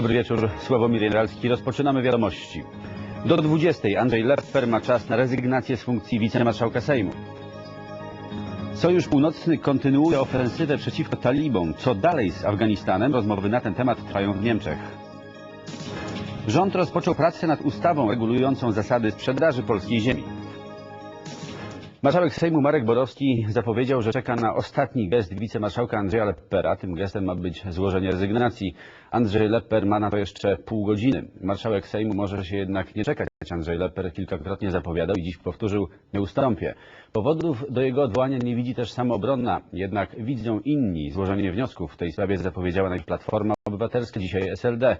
Dobry wieczór, Sławomir Jędralski. Rozpoczynamy wiadomości. Do 20 Andrzej Lepper ma czas na rezygnację z funkcji wicemarszałka Sejmu. Sojusz Północny kontynuuje ofensywę przeciwko talibom. Co dalej z Afganistanem? Rozmowy na ten temat trwają w Niemczech. Rząd rozpoczął pracę nad ustawą regulującą zasady sprzedaży polskiej ziemi. Marszałek Sejmu Marek Borowski zapowiedział, że czeka na ostatni gest wicemarszałka Andrzeja Leppera. Tym gestem ma być złożenie rezygnacji. Andrzej Lepper ma na to jeszcze pół godziny. Marszałek Sejmu może się jednak nie czekać. Andrzej Lepper kilkakrotnie zapowiadał i dziś powtórzył, nie ustąpię. Powodów do jego odwołania nie widzi też samoobronna, jednak widzą inni. Złożenie wniosków w tej sprawie zapowiedziała najpierw Platforma Obywatelska, dzisiaj SLD.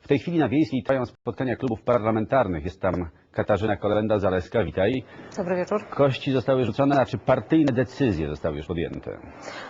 W tej chwili na Wiejskiej trwają spotkania klubów parlamentarnych. Jest tam Katarzyna Kolenda-Zaleska, witaj. Dobry wieczór. Kości zostały rzucone, a czy partyjne decyzje zostały już podjęte?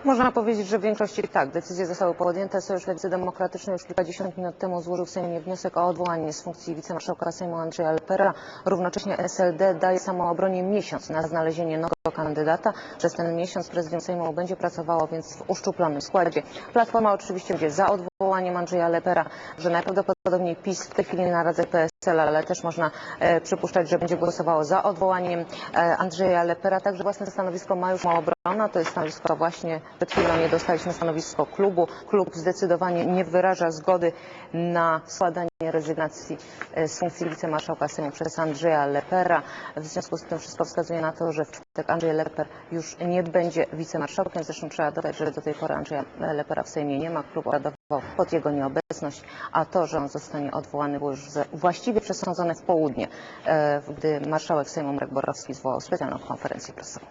Można powiedzieć, że w większości tak. Decyzje zostały podjęte. Sojusz Lewicy Demokratycznej już kilkadziesiąt minut temu złożył w Sejmie wniosek o odwołanie z funkcji wicemarszałka Sejmu Andrzeja Lepera. Równocześnie SLD daje samoobronie miesiąc na znalezienie nowego kandydata. Przez ten miesiąc prezydium Sejmu będzie pracowało więc w uszczuplonym składzie. Platforma oczywiście będzie za odwołaniem Andrzeja Lepera, że najprawdopodobniej PiS w tej chwili naradza PSL, ale też można e, przypuszczać, że będzie głosowało za odwołaniem e, Andrzeja Lepera. Także własne stanowisko ma już Samobrona. To jest stanowisko właśnie, przed chwilą nie dostaliśmy stanowisko klubu. Klub zdecydowanie nie wyraża zgody na składanie rezygnacji e, z funkcji wicemarszałka Sejmu przez Andrzeja Lepera. W związku z tym wszystko wskazuje na to, że w czwartek Andrzej Leper już nie będzie wicemarszałkiem. Zresztą trzeba dodać, że do tej pory Andrzeja Lepera w Sejmie nie ma. Klub obradował pod jego nieobecność, a to, że on zostanie odwołany było już właściwie przesądzone w południe, e, gdy marszałek Sejmu Marek Borowski zwołał specjalną konferencję prasową.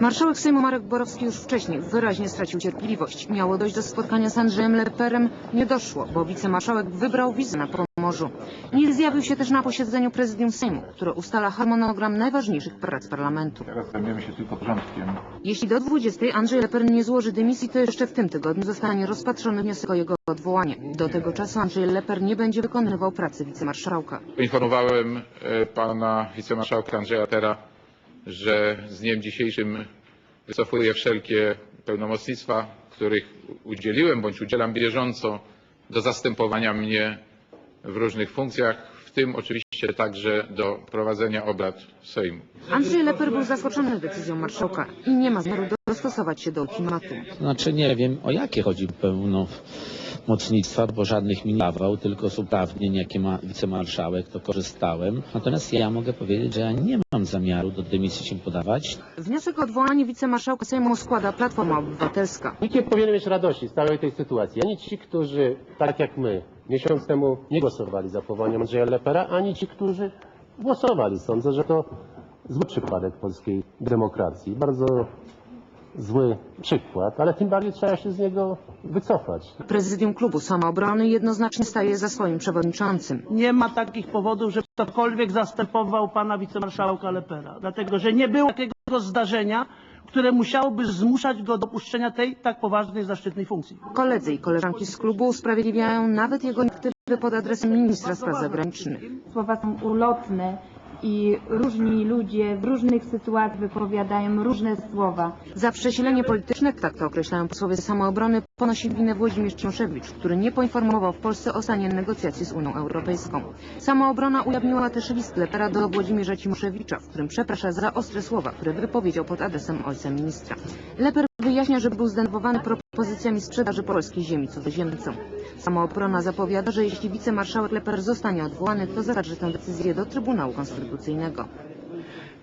Marszałek Sejmu Marek Borowski już wcześniej wyraźnie stracił cierpliwość. Miało dojść do spotkania z Andrzejem Leperem. Nie doszło, bo wicemarszałek wybrał wizę na Pomorzu. Nie zjawił się też na posiedzeniu prezydium Sejmu, które ustala harmonogram najważniejszych prac parlamentu. Teraz zajmujemy się tylko porządkiem. Jeśli do 20 Andrzej Leper nie złoży dymisji, to jeszcze w tym tygodniu zostanie rozpatrzony wniosek o jego odwołanie. Do tego czasu Andrzej Leper nie będzie wykonywał pracy wicemarszałka. Poinformowałem e, pana wicemarszałka Andrzeja Tera, że z dniem dzisiejszym wycofuję wszelkie pełnomocnictwa, których udzieliłem bądź udzielam bieżąco do zastępowania mnie w różnych funkcjach, w tym oczywiście także do prowadzenia obrad Sejmu. Andrzej Leper był zaskoczony decyzją marszałka i nie ma zamiaru dostosować się do ultimatu. Znaczy nie wiem o jakie chodzi pełnomocnictwa, bo żadnych mi nie dawał, tylko z uprawnień jakie ma wicemarszałek, to korzystałem. Natomiast ja mogę powiedzieć, że ja nie mam zamiaru do dymisji się podawać. Wniosek o odwołanie wicemarszałka Sejmu składa Platforma Obywatelska. Nikt nie powinien mieć radości z całej tej sytuacji. Ani ci, którzy, tak jak my, miesiąc temu nie głosowali za powołaniem Andrzeja Lepera, ani ci, którzy głosowali. Sądzę, że to zły przypadek polskiej demokracji. Bardzo zły przykład, ale tym bardziej trzeba się z niego wycofać. Prezydium klubu Samoobrony jednoznacznie staje za swoim przewodniczącym. nie ma takich powodów, żeby ktokolwiek zastępował pana wicemarszałka Lepera. Dlatego, że nie było takiego zdarzenia, które musiałoby zmuszać go do opuszczenia tej tak poważnej, zaszczytnej funkcji. Koledzy i koleżanki z klubu usprawiedliwiają nawet jego aktywy pod adresem ministra spraw zagranicznych. słowa są ulotne i różni ludzie w różnych sytuacjach wypowiadają różne słowa. Za przesilenie polityczne, tak to określają posłowie samoobrony, ponosi winę Włodzimierz Cimoszewicz, który nie poinformował w Polsce o stanie negocjacji z Unią Europejską. Samoobrona ujawniła też list Lepera do Włodzimierza Cimoszewicza, w którym przeprasza za ostre słowa, które wypowiedział pod adresem ojca ministra. Leper wyjaśnia, że był zdenerwowany propozycjami sprzedaży polskiej ziemi cudzoziemcom. Samoobrona zapowiada, że jeśli wicemarszałek Leper zostanie odwołany, to zaskarży tę decyzję do Trybunału Konstytucyjnego.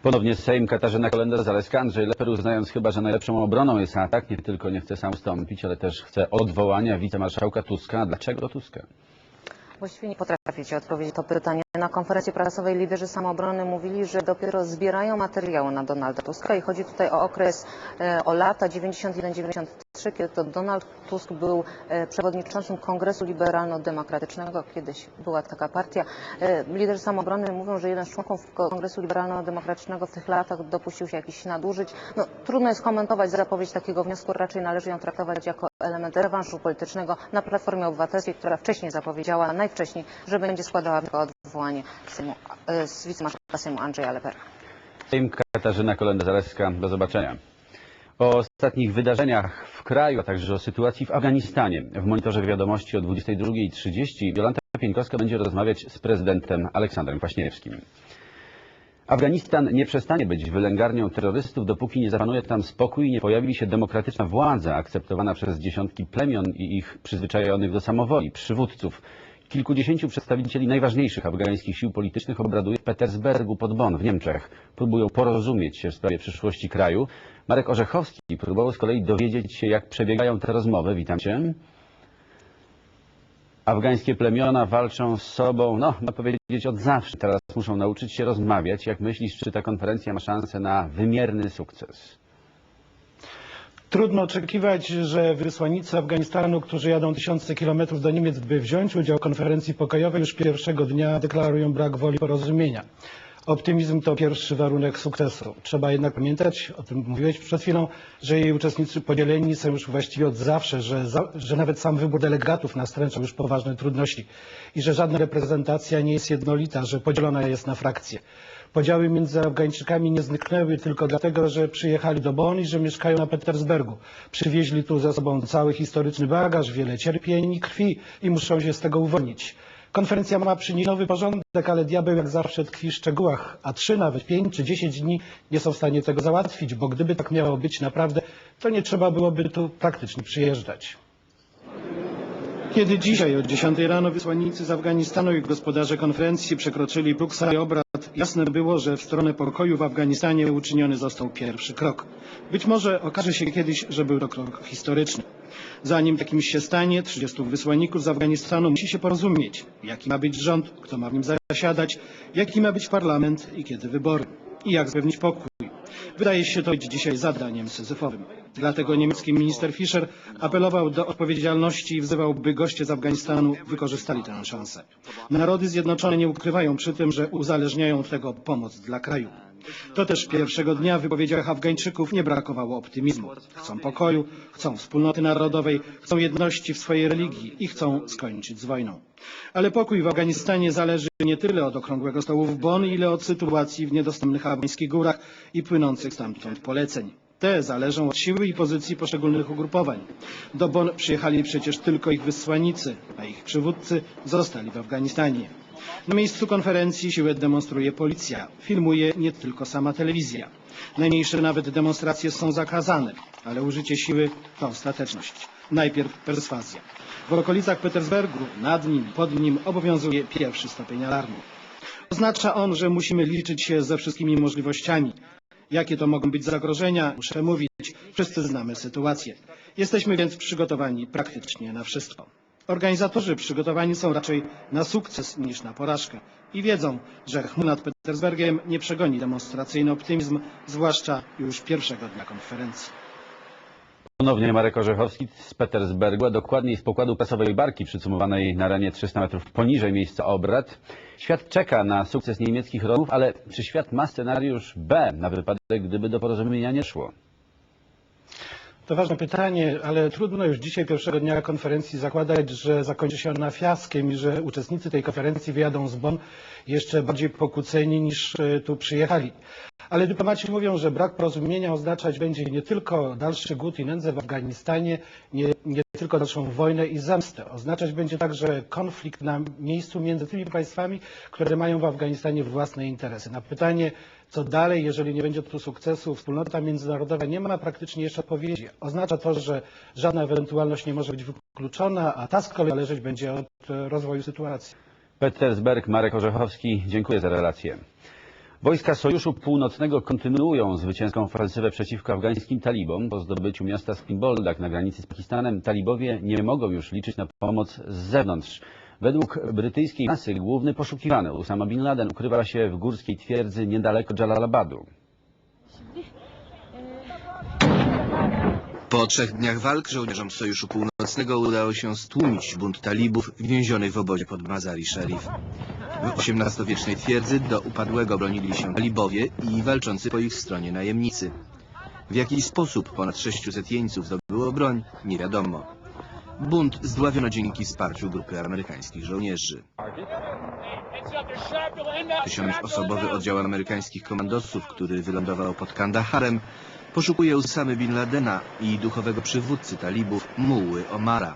Ponownie Sejm Katarzyna Kolenda-Zaleska. Andrzej Leper uznając chyba, że najlepszą obroną jest atak, nie tylko nie chce sam ustąpić, ale też chce odwołania wicemarszałka Tuska. A Dlaczego Tuska? Właściwie nie potraficie odpowiedzieć to pytanie. Na konferencji prasowej liderzy samoobrony mówili, że dopiero zbierają materiały na Donalda Tuska i chodzi tutaj o okres, e, o lata 91-93, kiedy to Donald Tusk był e, przewodniczącym Kongresu Liberalno-Demokratycznego. Kiedyś była taka partia. E, Liderzy samoobrony mówią, że jeden z członków Kongresu Liberalno-Demokratycznego w tych latach dopuścił się jakichś nadużyć. No, trudno jest komentować zapowiedź takiego wniosku, raczej należy ją traktować jako element rewanżu politycznego na Platformie Obywatelskiej, która wcześniej zapowiedziała, najwcześniej, że będzie składała tylko odwołanie Sejmu, e, z wicemarszałka Sejmu Andrzeja Lepera. Katarzyna Kolenda-Zaleska. Do zobaczenia. O ostatnich wydarzeniach w kraju, a także o sytuacji w Afganistanie. W monitorze wiadomości o 22.30 Jolanta Pieńkowska będzie rozmawiać z prezydentem Aleksandrem Kwaśniewskim. Afganistan nie przestanie być wylęgarnią terrorystów, dopóki nie zapanuje tam spokój i nie pojawi się demokratyczna władza akceptowana przez dziesiątki plemion i ich przyzwyczajonych do samowoli przywódców. Kilkudziesięciu przedstawicieli najważniejszych afgańskich sił politycznych obraduje w Petersbergu pod Bonn w Niemczech. Próbują porozumieć się w sprawie przyszłości kraju. Marek Orzechowski próbował z kolei dowiedzieć się, jak przebiegają te rozmowy. Witam cię. Afgańskie plemiona walczą z sobą, no, można powiedzieć od zawsze. Teraz muszą nauczyć się rozmawiać. Jak myślisz, czy ta konferencja ma szansę na wymierny sukces? Trudno oczekiwać, że wysłannicy Afganistanu, którzy jadą tysiące kilometrów do Niemiec, by wziąć udział w konferencji pokojowej, już pierwszego dnia deklarują brak woli porozumienia. Optymizm to pierwszy warunek sukcesu. Trzeba jednak pamiętać, o tym mówiłeś przed chwilą, że jej uczestnicy podzieleni są już właściwie od zawsze, że, za, że nawet sam wybór delegatów nastręcza już poważne trudności i że żadna reprezentacja nie jest jednolita, że podzielona jest na frakcje. Podziały między Afgańczykami nie zniknęły tylko dlatego, że przyjechali do Bonn i że mieszkają na Petersbergu. Przywieźli tu ze sobą cały historyczny bagaż, wiele cierpień i krwi i muszą się z tego uwolnić. Konferencja ma przynieść nowy porządek, ale diabeł jak zawsze tkwi w szczegółach, a trzy, nawet pięć czy dziesięć dni nie są w stanie tego załatwić, bo gdyby tak miało być naprawdę, to nie trzeba byłoby tu praktycznie przyjeżdżać. Kiedy dzisiaj od 10 rano wysłannicy z Afganistanu i gospodarze konferencji przekroczyli próg sali obrad, jasne było, że w stronę pokoju w Afganistanie uczyniony został pierwszy krok. Być może okaże się kiedyś, że był to krok historyczny. Zanim takim się stanie, 30 wysłanników z Afganistanu musi się porozumieć, jaki ma być rząd, kto ma w nim zasiadać, jaki ma być parlament i kiedy wybory. I jak zapewnić pokój. Wydaje się to być dzisiaj zadaniem syzyfowym. Dlatego niemiecki minister Fischer apelował do odpowiedzialności i wzywał, by goście z Afganistanu wykorzystali tę szansę. Narody Zjednoczone nie ukrywają przy tym, że uzależniają od tego pomoc dla kraju. To też pierwszego dnia w wypowiedziach Afgańczyków nie brakowało optymizmu. Chcą pokoju, chcą wspólnoty narodowej, chcą jedności w swojej religii i chcą skończyć z wojną. Ale pokój w Afganistanie zależy nie tyle od okrągłego stołu w Bonn, ile od sytuacji w niedostępnych afgańskich górach i płynących stamtąd poleceń. Te zależą od siły i pozycji poszczególnych ugrupowań. Do Bonn przyjechali przecież tylko ich wysłannicy, a ich przywódcy zostali w Afganistanie. Na miejscu konferencji siłę demonstruje policja. Filmuje nie tylko sama telewizja. Najmniejsze nawet demonstracje są zakazane, ale użycie siły to ostateczność. Najpierw perswazja. W okolicach Petersbergu, nad nim, pod nim obowiązuje pierwszy stopień alarmu. Oznacza on, że musimy liczyć się ze wszystkimi możliwościami. Jakie to mogą być zagrożenia, muszę mówić. Wszyscy znamy sytuację. Jesteśmy więc przygotowani praktycznie na wszystko. Organizatorzy przygotowani są raczej na sukces niż na porażkę i wiedzą, że chmur nad Petersbergiem nie przegoni demonstracyjny optymizm, zwłaszcza już pierwszego dnia konferencji. Ponownie Marek Orzechowski z Petersbergu, a dokładniej z pokładu prasowej barki przycumowanej na ranie 300 metrów poniżej miejsca obrad. Świat czeka na sukces niemieckich rozmów, ale czy świat ma scenariusz B na wypadek, gdyby do porozumienia nie szło? To ważne pytanie, ale trudno już dzisiaj, pierwszego dnia konferencji, zakładać, że zakończy się ona fiaskiem i że uczestnicy tej konferencji wyjadą z Bonn jeszcze bardziej pokłóceni niż e, tu przyjechali. Ale dyplomaci mówią, że brak porozumienia oznaczać będzie nie tylko dalszy głód i nędzę w Afganistanie, nie, nie tylko dalszą wojnę i zemstę. Oznaczać będzie także konflikt na miejscu między tymi państwami, które mają w Afganistanie własne interesy. Na pytanie, co dalej, jeżeli nie będzie tu sukcesu, wspólnota międzynarodowa nie ma praktycznie jeszcze odpowiedzi. Oznacza to, że żadna ewentualność nie może być wykluczona, a ta z kolei zależeć będzie od rozwoju sytuacji. Petersberg, Marek Orzechowski, dziękuję za relację. Wojska Sojuszu Północnego kontynuują zwycięską ofensywę przeciwko afgańskim talibom. Po zdobyciu miasta Spinboldak na granicy z Pakistanem talibowie nie mogą już liczyć na pomoc z zewnątrz. Według brytyjskiej masy główny poszukiwany Usama Bin Laden ukrywa się w górskiej twierdzy niedaleko Jalalabadu. Po trzech dniach walk żołnierzom Sojuszu Północnego udało się stłumić bunt talibów więzionych w obozie pod Mazari Sharif. W XVIII-wiecznej twierdzy do upadłego bronili się talibowie i walczący po ich stronie najemnicy. W jaki sposób ponad 600 jeńców zdobyło broń, nie wiadomo. Bunt zdławiono dzięki wsparciu grupy amerykańskich żołnierzy. Tysiącosobowy oddział amerykańskich komandosów, który wylądował pod Kandaharem, poszukuje Usamy Bin Ladena i duchowego przywódcy talibów Muły Omara.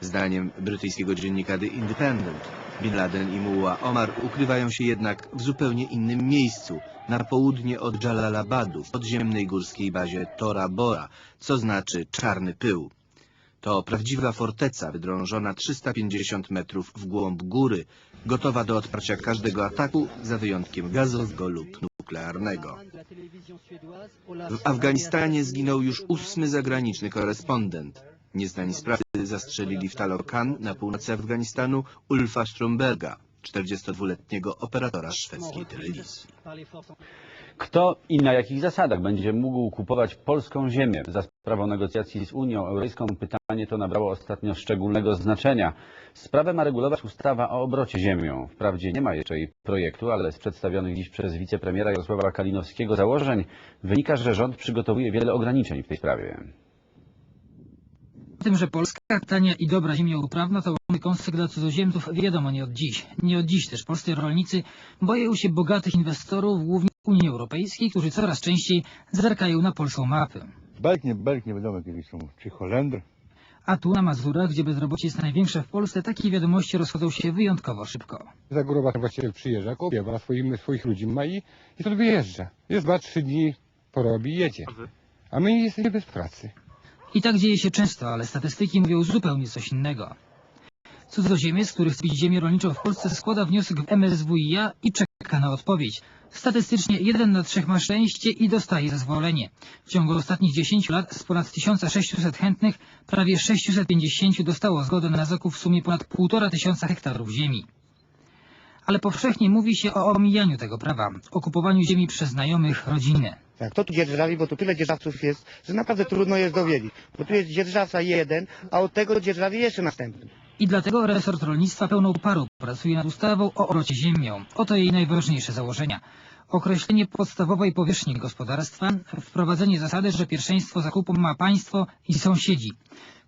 Zdaniem brytyjskiego dziennika The Independent, Bin Laden i Muła Omar ukrywają się jednak w zupełnie innym miejscu, na południe od Jalalabadu, w podziemnej górskiej bazie Tora Bora, co znaczy czarny pył. To prawdziwa forteca wydrążona 350 metrów w głąb góry, gotowa do odparcia każdego ataku za wyjątkiem gazowego lub nuklearnego. W Afganistanie zginął już ósmy zagraniczny korespondent. Nieznani sprawcy zastrzelili w Talokan na północy Afganistanu Ulfa Stromberga, 42-letniego operatora szwedzkiej telewizji. Kto i na jakich zasadach będzie mógł kupować polską ziemię? Za sprawą negocjacji z Unią Europejską pytanie to nabrało ostatnio szczególnego znaczenia. Sprawę ma regulować ustawa o obrocie ziemią. Wprawdzie nie ma jeszcze jej projektu, ale z przedstawionych dziś przez wicepremiera Jarosława Kalinowskiego założeń wynika, że rząd przygotowuje wiele ograniczeń w tej sprawie. O tym, że Polska tania i dobra ziemia uprawna to ogromny kąsek dla cudzoziemców wiadomo nie od dziś. Nie od dziś też polscy rolnicy boją się bogatych inwestorów, głównie Unii Europejskiej, którzy coraz częściej zerkają na polską mapę. Belk, nie Belk, nie wiadomo kiedy są, czy Holendr. A tu na Mazurach, gdzie bezrobocie jest największe w Polsce, takie wiadomości rozchodzą się wyjątkowo szybko. Za gruba właściciel przyjeżdża, kopiewa swoim, swoich ludzi ma i, i to wyjeżdża. Jest dwa, trzy dni porobi i jedzie. A my jesteśmy bez pracy. I tak dzieje się często, ale statystyki mówią zupełnie coś innego. Cudzoziemiec, który chce kupić ziemię rolniczą w Polsce, składa wniosek w MSWiA i czeka na odpowiedź. Statystycznie jeden na trzech ma szczęście i dostaje zezwolenie. W ciągu ostatnich 10 lat z ponad 1600 chętnych prawie 650 dostało zgodę na zakup w sumie ponad 1,5 tysiąca hektarów ziemi. Ale powszechnie mówi się o omijaniu tego prawa, o kupowaniu ziemi przez znajomych, rodzinę. Tak, kto tu dzierżawi, bo tu tyle dzierżawców jest, że naprawdę trudno jest dowiedzieć. Bo tu jest dzierżawca jeden, a od tego dzierżawi jeszcze następny. I dlatego resort rolnictwa pełną parą pracuje nad ustawą o obrocie ziemią. Oto jej najważniejsze założenia. Określenie podstawowej powierzchni gospodarstwa, wprowadzenie zasady, że pierwszeństwo zakupu ma państwo i sąsiedzi.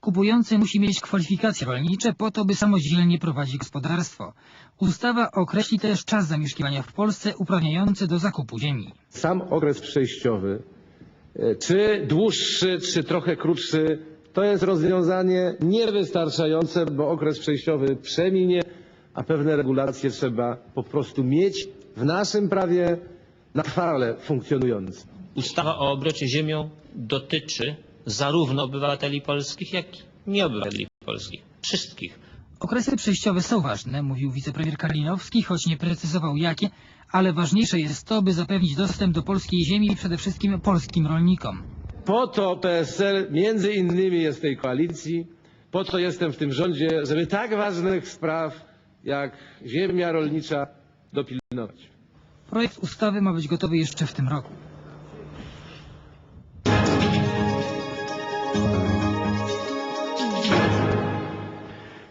Kupujący musi mieć kwalifikacje rolnicze po to, by samodzielnie prowadzić gospodarstwo. Ustawa określi też czas zamieszkiwania w Polsce uprawniający do zakupu ziemi. Sam okres przejściowy, e, czy dłuższy, czy trochę krótszy, to jest rozwiązanie niewystarczające, bo okres przejściowy przeminie, a pewne regulacje trzeba po prostu mieć w naszym prawie na trwale funkcjonujące. Ustawa o obrocie ziemią dotyczy zarówno obywateli polskich, jak i nieobywateli polskich. Wszystkich. Okresy przejściowe są ważne, mówił wicepremier Kalinowski, choć nie precyzował jakie, ale ważniejsze jest to, by zapewnić dostęp do polskiej ziemi przede wszystkim polskim rolnikom. Po to PSL między innymi jest w tej koalicji, po to jestem w tym rządzie, żeby tak ważnych spraw jak ziemia rolnicza dopilnować. Projekt ustawy ma być gotowy jeszcze w tym roku.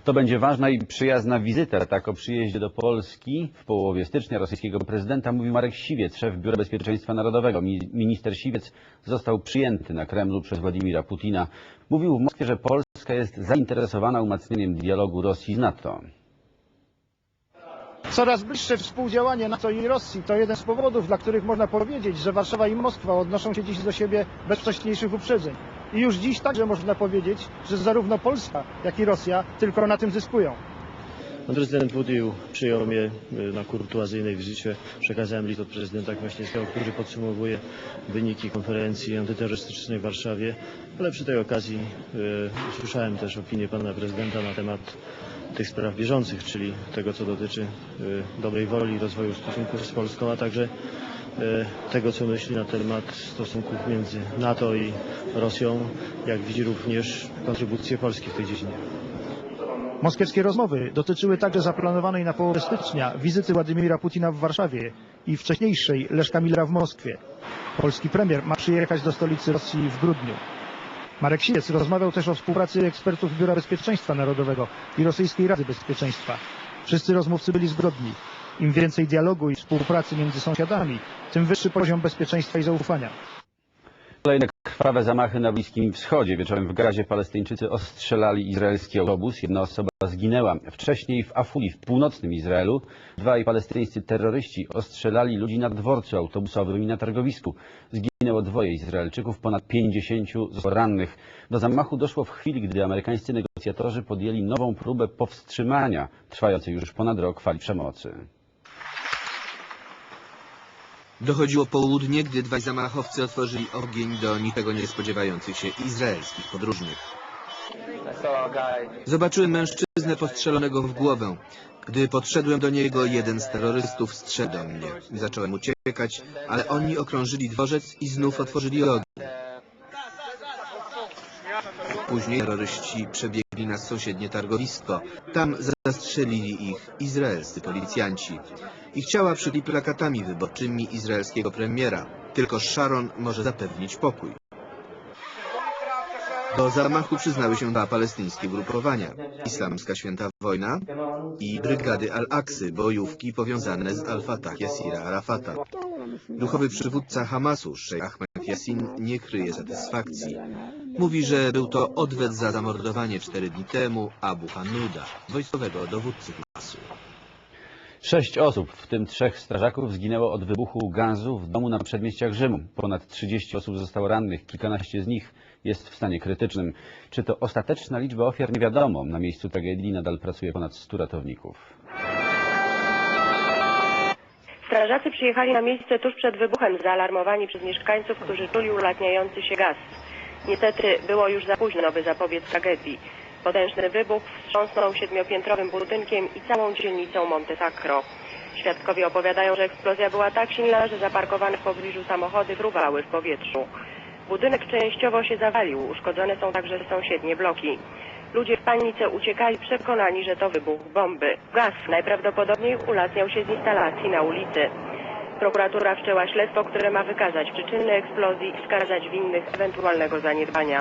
To będzie ważna i przyjazna wizyta. Tak o przyjeździe do Polski w połowie stycznia rosyjskiego prezydenta mówił Marek Siwiec, szef Biura Bezpieczeństwa Narodowego. Mi- Minister Siwiec został przyjęty na Kremlu przez Władimira Putina. Mówił w Moskwie, że Polska jest zainteresowana umacnieniem dialogu Rosji z NATO. Coraz bliższe współdziałanie NATO i Rosji to jeden z powodów, dla których można powiedzieć, że Warszawa i Moskwa odnoszą się dziś do siebie bez wcześniejszych uprzedzeń. I już dziś także można powiedzieć, że zarówno Polska, jak i Rosja tylko na tym zyskują. Pan prezydent Putin przyjął mnie y, na kurtuazyjnej wizycie. Przekazałem list od prezydenta Kwaśniewskiego, który podsumowuje wyniki konferencji antyterrorystycznej w Warszawie. Ale przy tej okazji y, usłyszałem też opinię pana prezydenta na temat tych spraw bieżących, czyli tego, co dotyczy y, dobrej woli rozwoju stosunków z Polską, a także y, tego, co myśli na temat stosunków między NATO i Rosją, jak widzi również kontrybucję Polski w tej dziedzinie. Moskiewskie rozmowy dotyczyły także zaplanowanej na połowę stycznia wizyty Władimira Putina w Warszawie i wcześniejszej Leszka Millera w Moskwie. Polski premier ma przyjechać do stolicy Rosji w grudniu. Marek Siwiec rozmawiał też o współpracy ekspertów Biura Bezpieczeństwa Narodowego i Rosyjskiej Rady Bezpieczeństwa. Wszyscy rozmówcy byli zgodni. Im więcej dialogu i współpracy między sąsiadami, tym wyższy poziom bezpieczeństwa i zaufania. Krwawe zamachy na Bliskim Wschodzie. Wieczorem w Gazie Palestyńczycy ostrzelali izraelski autobus. Jedna osoba zginęła. Wcześniej w Afuli, w północnym Izraelu, dwaj palestyńscy terroryści ostrzelali ludzi na dworcu autobusowym i na targowisku. Zginęło dwoje Izraelczyków, ponad 50 zostało rannych. Do zamachu doszło w chwili, gdy amerykańscy negocjatorzy podjęli nową próbę powstrzymania trwającej już ponad rok fali przemocy. Dochodziło południe, gdy dwaj zamachowcy otworzyli ogień do niczego nie spodziewających się izraelskich podróżnych. Zobaczyłem mężczyznę postrzelonego w głowę. Gdy podszedłem do niego, jeden z terrorystów strzelił do mnie. Zacząłem uciekać, ale oni okrążyli dworzec i znów otworzyli ogień. Później terroryści przebiegli na sąsiednie targowisko. Tam zastrzelili ich izraelscy policjanci. Ich ciała przykryli plakatami wyborczymi izraelskiego premiera. Tylko Sharon może zapewnić pokój. Do zamachu przyznały się dwa palestyńskie grupowania. Islamska Święta Wojna i Brygady Al-Aksy, bojówki powiązane z Al-Fatah Yasira Arafata. Duchowy przywódca Hamasu, Sheikh Ahmed Yassin, nie kryje satysfakcji. Mówi, że był to odwet za zamordowanie cztery dni temu Abu Hanuda, wojskowego dowódcy Hamasu. Sześć osób, w tym trzech strażaków, zginęło od wybuchu gazu w domu na przedmieściach Rzymu. Ponad 30 osób zostało rannych, kilkanaście z nich jest w stanie krytycznym. Czy to ostateczna liczba ofiar nie wiadomo. Na miejscu tragedii nadal pracuje ponad 100 ratowników. Strażacy przyjechali na miejsce tuż przed wybuchem, zaalarmowani przez mieszkańców, którzy czuli ulatniający się gaz. Niestety było już za późno, by zapobiec tragedii. Potężny wybuch wstrząsnął siedmiopiętrowym budynkiem i całą dzielnicą Monte Sacro. Świadkowie opowiadają, że eksplozja była tak silna, że zaparkowane w pobliżu samochody fruwały w powietrzu. Budynek częściowo się zawalił, uszkodzone są także sąsiednie bloki. Ludzie w panice uciekali przekonani, że to wybuch bomby. Gaz najprawdopodobniej ulatniał się z instalacji na ulicy. Prokuratura wszczęła śledztwo, które ma wykazać przyczyny eksplozji i wskazać winnych ewentualnego zaniedbania.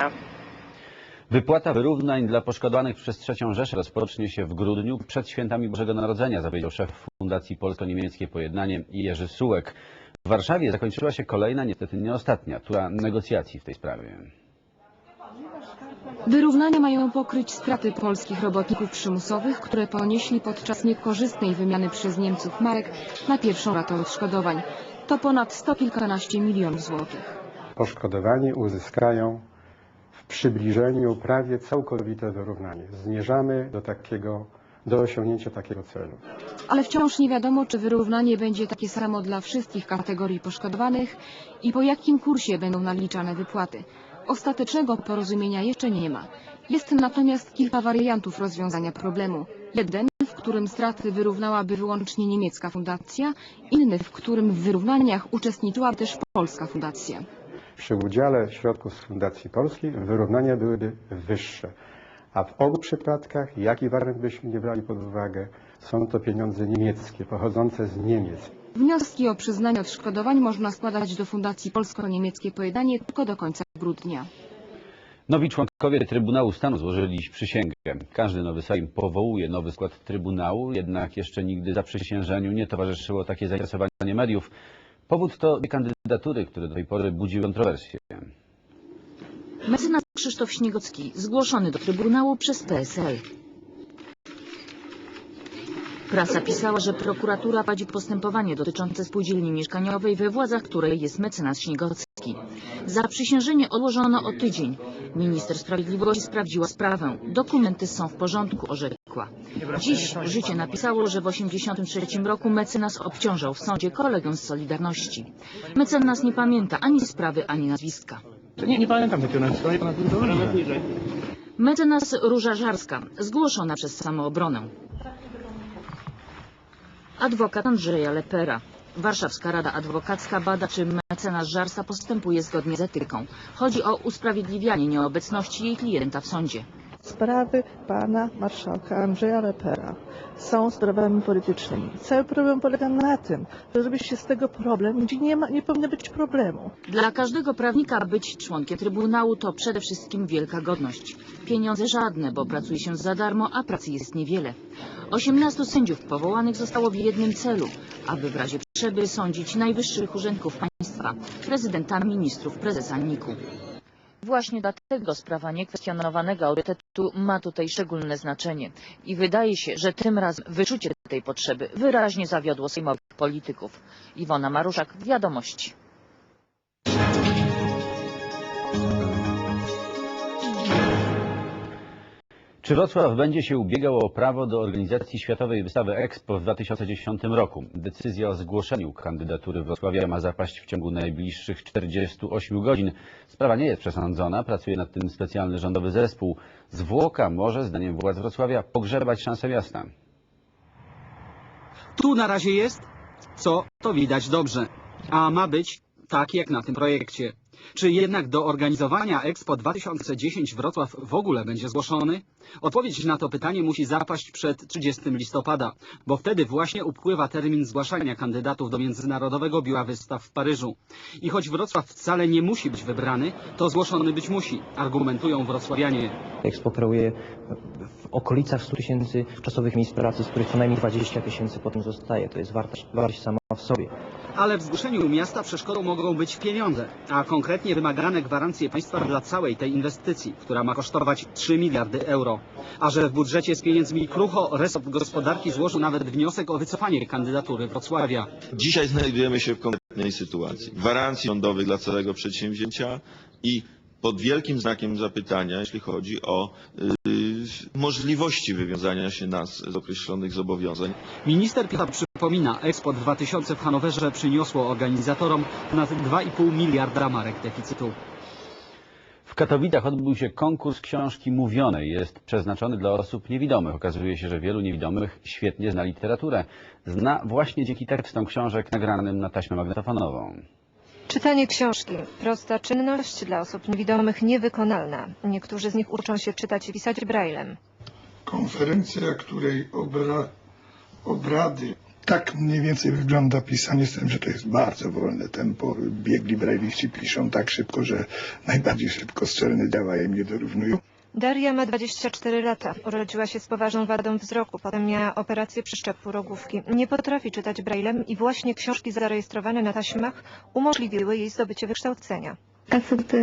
Wypłata wyrównań dla poszkodowanych przez III Rzeszę rozpocznie się w grudniu przed świętami Bożego Narodzenia, zapowiedział szef Fundacji Polsko-Niemieckie Pojednanie Jerzy Sułek. W Warszawie zakończyła się kolejna, niestety nie ostatnia, tura negocjacji w tej sprawie. Wyrównania mają pokryć straty polskich robotników przymusowych, które ponieśli podczas niekorzystnej wymiany przez Niemców marek na pierwszą ratę odszkodowań. To ponad sto kilkanaście milionów złotych. Poszkodowani uzyskają w przybliżeniu prawie całkowite wyrównanie. Zmierzamy do takiego, do osiągnięcia takiego celu. Ale wciąż nie wiadomo, czy wyrównanie będzie takie samo dla wszystkich kategorii poszkodowanych i po jakim kursie będą naliczane wypłaty. Ostatecznego porozumienia jeszcze nie ma. Jest natomiast kilka wariantów rozwiązania problemu. Jeden, w którym straty wyrównałaby wyłącznie niemiecka fundacja, inny, w którym w wyrównaniach uczestniczyła też polska fundacja. Przy udziale środków z Fundacji Polskiej wyrównania byłyby wyższe. A w obu przypadkach, jaki wariant byśmy nie brali pod uwagę, są to pieniądze niemieckie, pochodzące z Niemiec. Wnioski o przyznanie odszkodowań można składać do Fundacji Polsko-Niemieckie Pojednanie tylko do końca grudnia. Nowi członkowie Trybunału Stanu złożyli dziś przysięgę. Każdy nowy Sejm powołuje nowy skład Trybunału, jednak jeszcze nigdy zaprzysiężeniu nie towarzyszyło takie zainteresowanie mediów. Powód to dwie kandydatury, które do tej pory budziły kontrowersje. Mecenas Krzysztof Śniegocki, zgłoszony do Trybunału przez PSL. Prasa pisała, że prokuratura prowadzi postępowanie dotyczące spółdzielni mieszkaniowej, we władzach której jest mecenas Śniegocki. Zaprzysiężenie odłożono o tydzień. Minister Sprawiedliwości sprawdziła sprawę. Dokumenty są w porządku, orzekła. Dziś życie napisało, że w 1983 roku mecenas obciążał w sądzie kolegę z Solidarności. Mecenas nie pamięta ani sprawy, ani nazwiska. Nie, nie pamiętam takiego nazwiska, nie pamiętam. Mecenas Róża Żarska, zgłoszona przez samoobronę. Adwokat Andrzeja Lepera. Warszawska Rada Adwokacka bada, czy mecenas Żarsa postępuje zgodnie z etyką. Chodzi o usprawiedliwianie nieobecności jej klienta w sądzie. Sprawy pana marszałka Andrzeja Lepera są sprawami politycznymi. Cały problem polega na tym, że zrobi się z tego problem, gdzie nie, ma, nie powinno być problemu. Dla każdego prawnika być członkiem Trybunału to przede wszystkim wielka godność. Pieniądze żadne, bo pracuje się za darmo, a pracy jest niewiele. 18 sędziów powołanych zostało w jednym celu, aby w razie potrzeby sądzić najwyższych urzędników państwa, prezydenta, ministrów, prezesa NIK-u. Właśnie dlatego sprawa niekwestionowanego autorytetu ma tutaj szczególne znaczenie. I wydaje się, że tym razem wyczucie tej potrzeby wyraźnie zawiodło sejmowych polityków. Iwona Maruszak, Wiadomości. Czy Wrocław będzie się ubiegał o prawo do organizacji Światowej Wystawy Expo w 2010 roku? Decyzja o zgłoszeniu kandydatury Wrocławia ma zapaść w ciągu najbliższych 48 godzin. Sprawa nie jest przesądzona, pracuje nad tym specjalny rządowy zespół. Zwłoka może, zdaniem władz Wrocławia, pogrzebać szansę miasta. Tu na razie jest, co to widać dobrze. A ma być tak jak na tym projekcie. Czy jednak do organizowania Expo 2010 Wrocław w ogóle będzie zgłoszony? Odpowiedź na to pytanie musi zapaść przed 30 listopada, bo wtedy właśnie upływa termin zgłaszania kandydatów do Międzynarodowego Biura Wystaw w Paryżu. I choć Wrocław wcale nie musi być wybrany, to zgłoszony być musi, argumentują wrocławianie. Expo kreuje w okolicach 100 tysięcy czasowych miejsc pracy, z których co najmniej 20 tysięcy potem zostaje. To jest wartość, wartość sama w sobie. Ale w zgłoszeniu miasta przeszkodą mogą być pieniądze, a konkretnie wymagane gwarancje państwa dla całej tej inwestycji, która ma kosztować 3 miliardy euro. A że w budżecie z pieniędzmi krucho, resort gospodarki złożył nawet wniosek o wycofanie kandydatury Wrocławia. Dzisiaj znajdujemy się w konkretnej sytuacji. Gwarancji rządowych dla całego przedsięwzięcia i pod wielkim znakiem zapytania, jeśli chodzi o yy, możliwości wywiązania się nas z określonych zobowiązań. Minister Piechta przypomina, Expo 2000 w Hanowerze przyniosło organizatorom ponad 2,5 miliarda marek deficytu. W Katowicach odbył się konkurs książki mówionej. Jest przeznaczony dla osób niewidomych. Okazuje się, że wielu niewidomych świetnie zna literaturę. Zna właśnie dzięki tekstom książek nagranym na taśmę magnetofonową. Czytanie książki. Prosta czynność dla osób niewidomych niewykonalna. Niektórzy z nich uczą się czytać i pisać braillem. konferencja, której obra, obrady tak mniej więcej wygląda pisanie, z tym, że to jest bardzo wolne tempo. Biegli brajliści piszą tak szybko, że najbardziej szybko strzelny działa im nie dorównują. Daria ma 24 lata. Urodziła się z poważną wadą wzroku. Potem miała operację przeszczepu rogówki. Nie potrafi czytać braillem i właśnie książki zarejestrowane na taśmach umożliwiły jej zdobycie wykształcenia. Atuty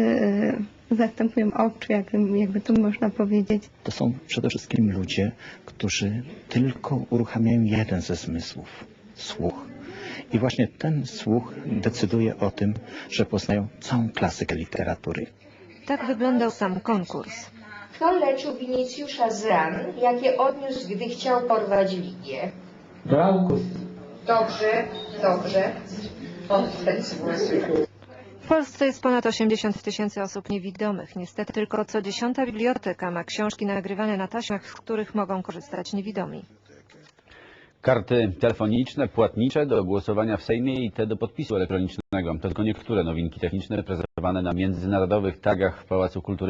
y, zastępują oczy, jakby, jakby tu można powiedzieć. To są przede wszystkim ludzie, którzy tylko uruchamiają jeden ze zmysłów słuch. I właśnie ten słuch decyduje o tym, że poznają całą klasykę literatury. Tak wyglądał sam konkurs. Kto leczył Winicjusza z ran, jakie odniósł, gdy chciał porwać Ligię? Glaukus. Dobrze, dobrze. W Polsce jest ponad 80 tysięcy osób niewidomych. Niestety tylko co dziesiąta biblioteka ma książki nagrywane na taśmach, z których mogą korzystać niewidomi. Karty telefoniczne, płatnicze do głosowania w Sejmie i te do podpisu elektronicznego. To tylko niektóre nowinki techniczne prezentowane na międzynarodowych targach w Pałacu Kultury